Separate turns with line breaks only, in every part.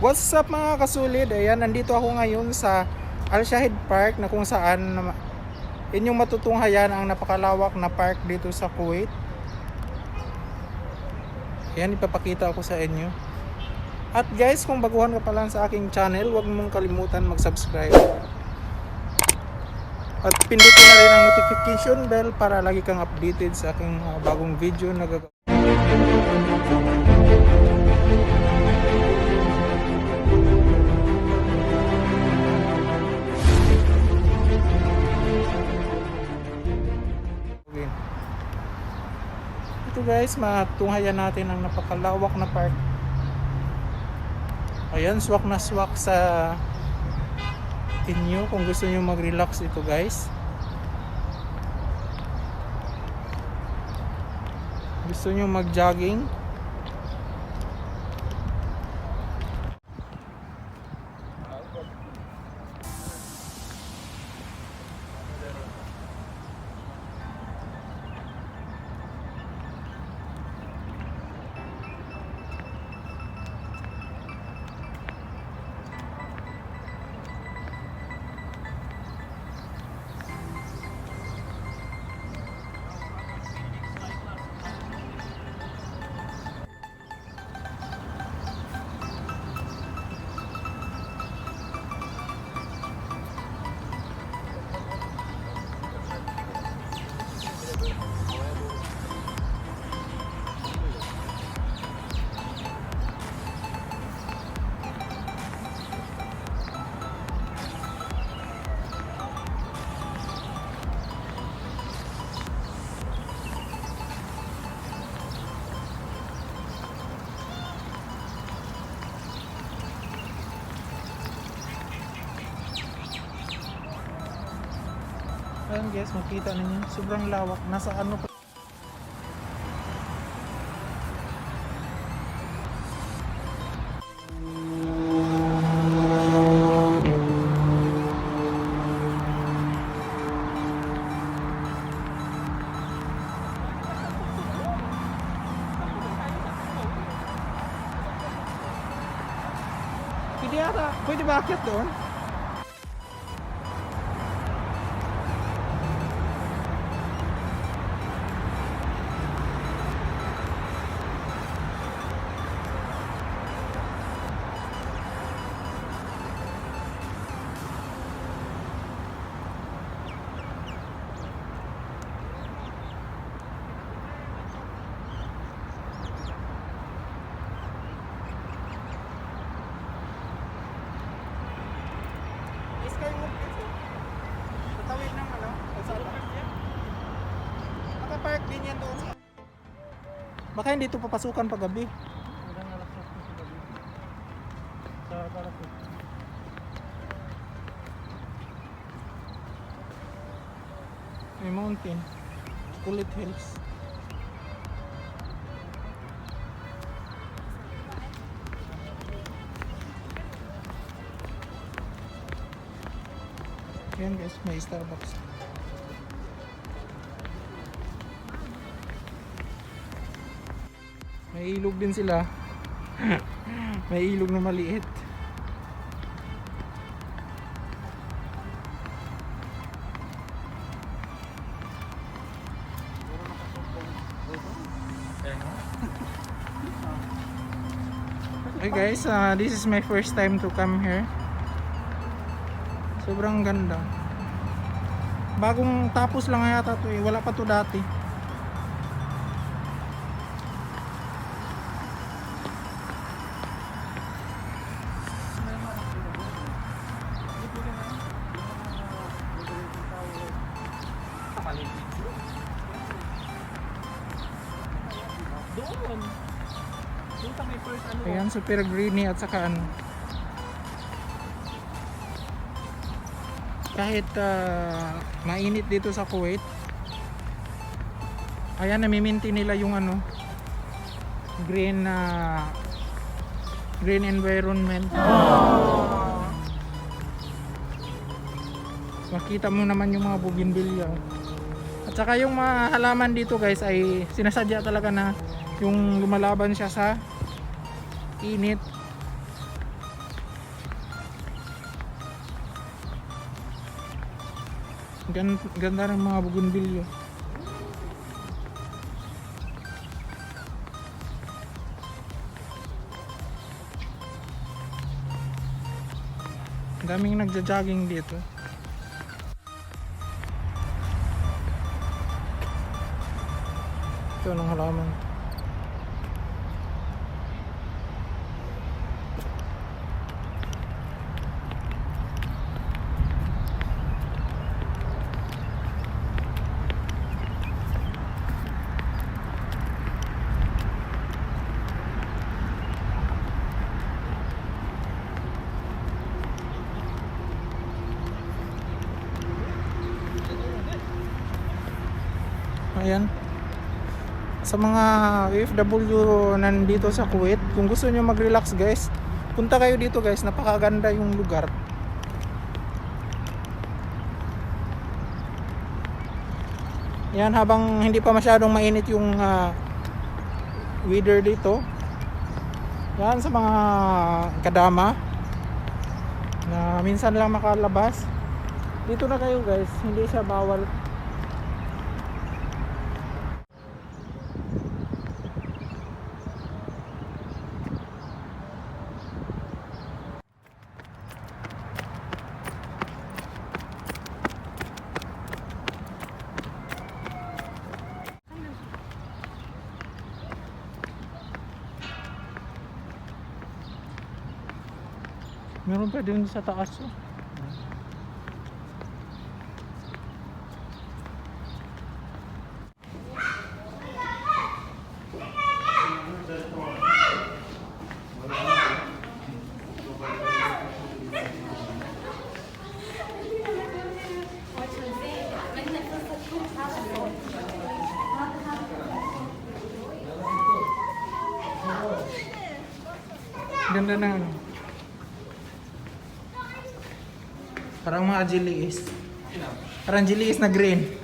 What's up mga kasulid? Ayan, nandito ako ngayon sa Al Shahid Park na kung saan inyong matutunghayan ang napakalawak na park dito sa Kuwait. Ayan, ipapakita ko sa inyo. At guys, kung baguhan ka pa lang sa aking channel, huwag mong kalimutan mag-subscribe. At pindutin na rin ang notification bell para lagi kang updated sa aking mga bagong video na gagawin. Guys, matunghayan natin ang napakalawak na park. Ayan, swak na swak sa inyo kung gusto nyo mag-relax ito guys. Gusto nyo mag-jogging? Guys, makita ninyo. Sobrang lawak. Nasa ano pa. Pwede ata, pwede ba akyat doon? Doon sa... Baka hindi ito papasukan pag gabi. Sa Barako. May mountain. Kulit Hills. Yan guys, may Starbucks. May ilog din sila. may ilog na maliit. Hey guys, uh, this is my first time to come here. Sobrang ganda. Bagong tapos lang yata to eh. Wala pa to dati. Super greeny at saka ano. Kahit ah, mainit dito sa Kuwait, ayan, namiminti nila yung ano, green na green environment. Makita mo naman yung mga bougainvillea. At saka yung mga halaman dito guys ay sinasadya talaga na yung lumalaban siya sa Init. Ganda, ganda ng mga bugunbilyo. daming nagja-jogging dito ito ng halaman Sa mga OFW nandito sa Kuwait, kung gusto nyo mag-relax guys, punta kayo dito guys, napakaganda yung lugar. Yan habang hindi pa masyadong mainit yung ah, weather dito. Yan sa mga kadama na minsan lang makalabas. Dito na kayo guys, hindi siya bawal Meron pa din sa taas oh. Ganda na ano. Parang mga jiliis. Parang jiliis na green.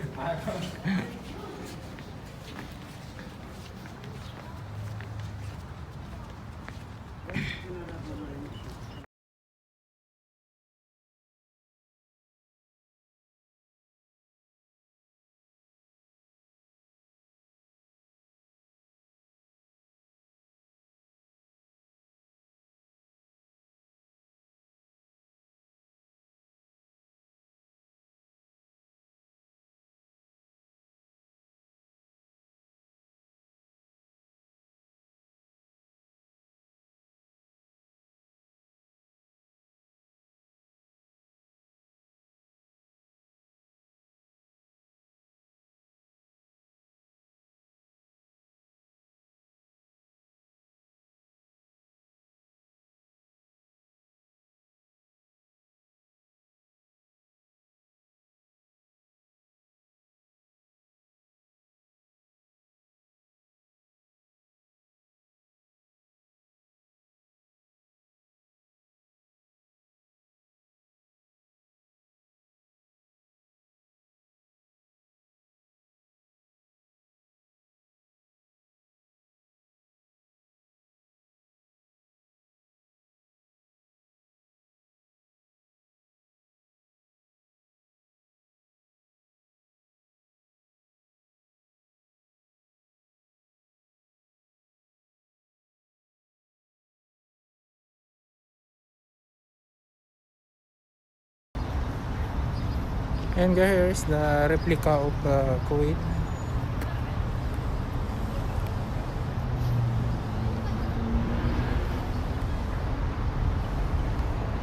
And here's the replica of uh, Kuwait.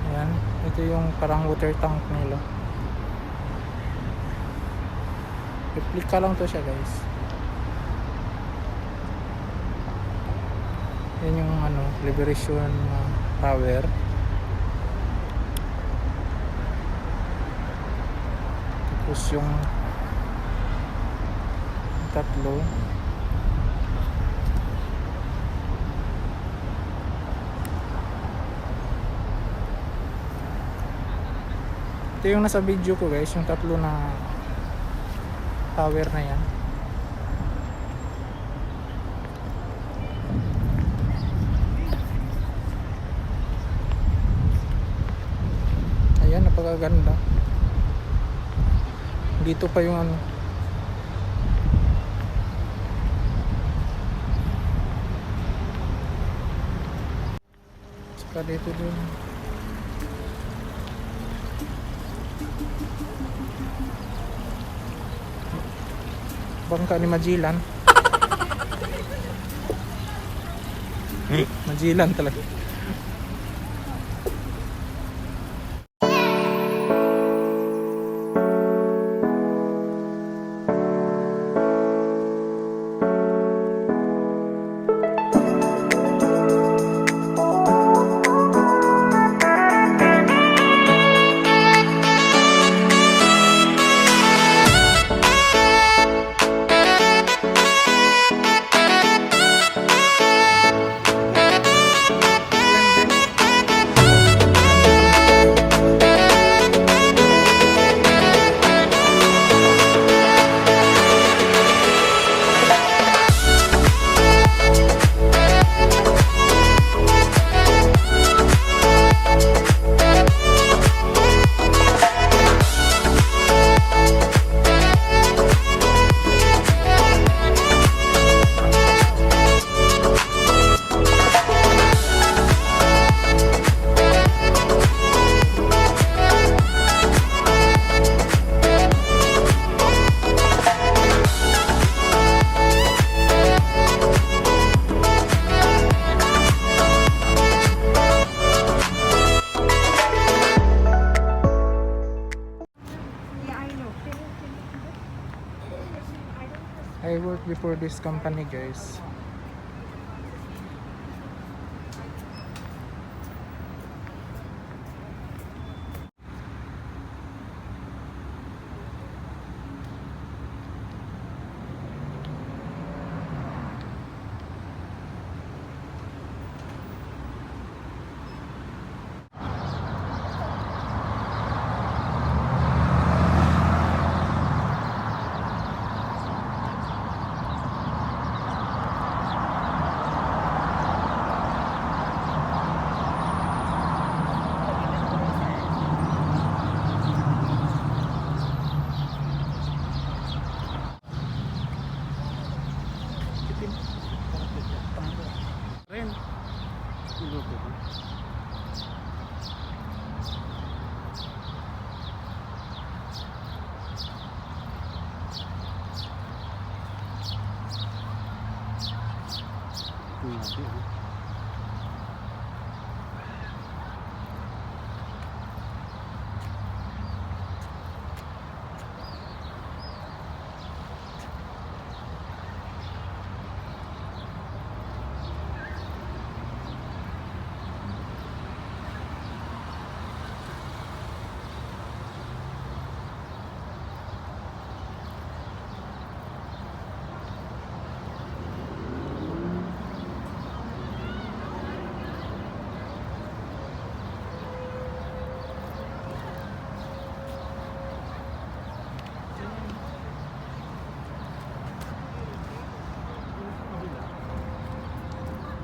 Ayan, ito yung parang water tank nila. Replica lang to siya guys. Yan yung ano, Liberation uh, Tower. Tapos yung tatlo. Ito yung nasa video ko guys, yung tatlo na tower na yan. Ayan, napakaganda. Dito pa yung ano. Saka dito din. Bangka ni Magellan. Magellan talaga. Company guys.
Uhum.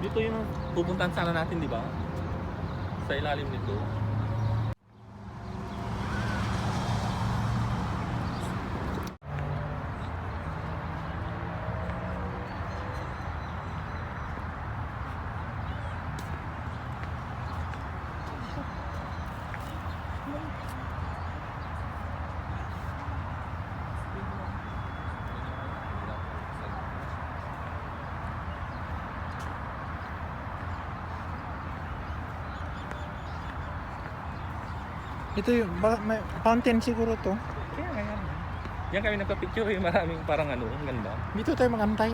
Dito yung pupuntahan sana natin, di ba? Sa ilalim nito.
Ito yung ba, may fountain siguro to.
Kaya nga yan. Yan kami nagpa-picture yung maraming parang ano, ang ganda.
Dito tayo magantay.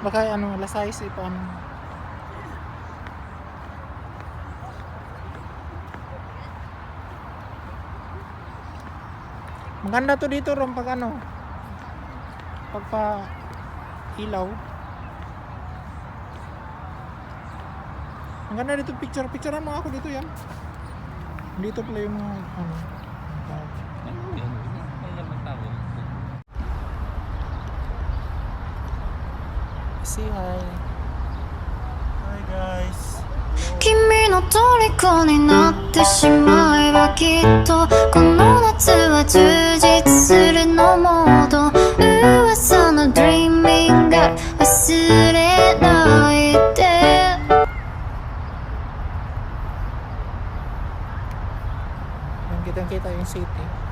Baka ano, alas 6 eh, paano. Maganda to dito ron pag ano. Pagpa ilaw. Ang ganda dito picture. Picturean mo ako dito yan. Dito pala yung mga ano.
Ano yan? Ang gandang tao.
Say hi. Hi guys.
君のの虜になってしまえばきっとこの夏は充実するのモー
Yan, kitang kita yung city.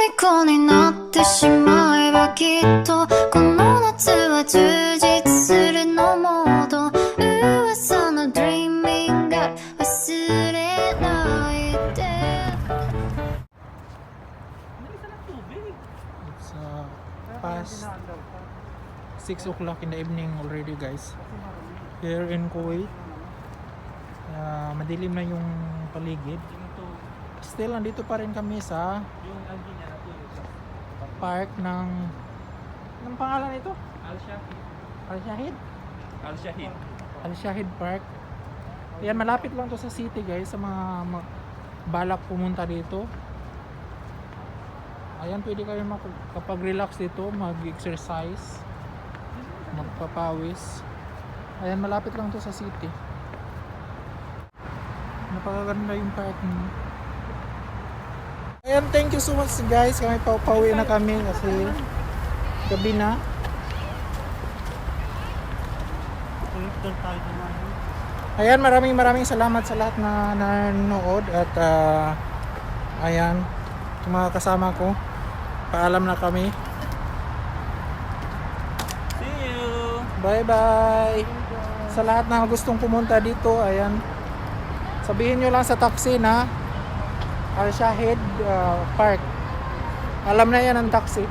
虜になってしまえばきっとこの夏は充実するのモード噂の Dreaming が忘れないで」
Nalisa ng tubig.
It's uh, past 6 o'clock in the evening already guys. Here in Kuwait. Uh, madilim na yung paligid.
Yung to,
Still, nandito pa rin kami sa
yung
park ng... Anong pangalan ito?
Al-Shahid.
Al-Shahid?
Al-Shahid.
Al-Shahid Park. Yan, malapit lang to sa city guys, sa mga balak pumunta dito. Ayan, pwede kayo kapag relax dito, mag-exercise, magpapawis. Ayan, malapit lang to sa city. Napakaganda yung park niyo. Ayan, thank you so much guys. Kami pa pauwi na kami kasi gabi na. Ayan, maraming maraming salamat sa lahat na nanood at ah, ayan, yung mga kasama ko. Paalam na kami.
See you!
Bye bye. Sa lahat na gustong pumunta dito, ayan. Sabihin nyo lang sa taxi na Al Shahid ah, Park. Alam na yan ang taxi.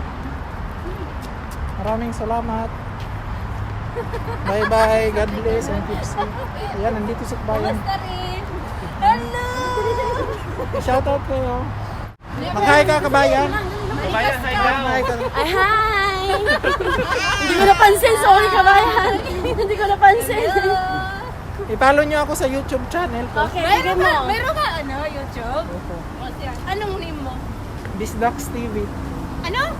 Maraming salamat. Bye bye. God bless and keep safe. Ayan, nandito sa bayan.
Hello!
Shout out kayo. Mag-hi ka kabayan.
Kabayan, hi daw!
Mag-hi ka.
Ay, hi! Hindi ko napansin. Sorry, kabayan. Hindi ko napansin.
I-follow nyo ako sa YouTube channel ko.
Okay, meron mo. Meron ka, ano, YouTube? Anong name mo?
Bisdax TV.
Ano?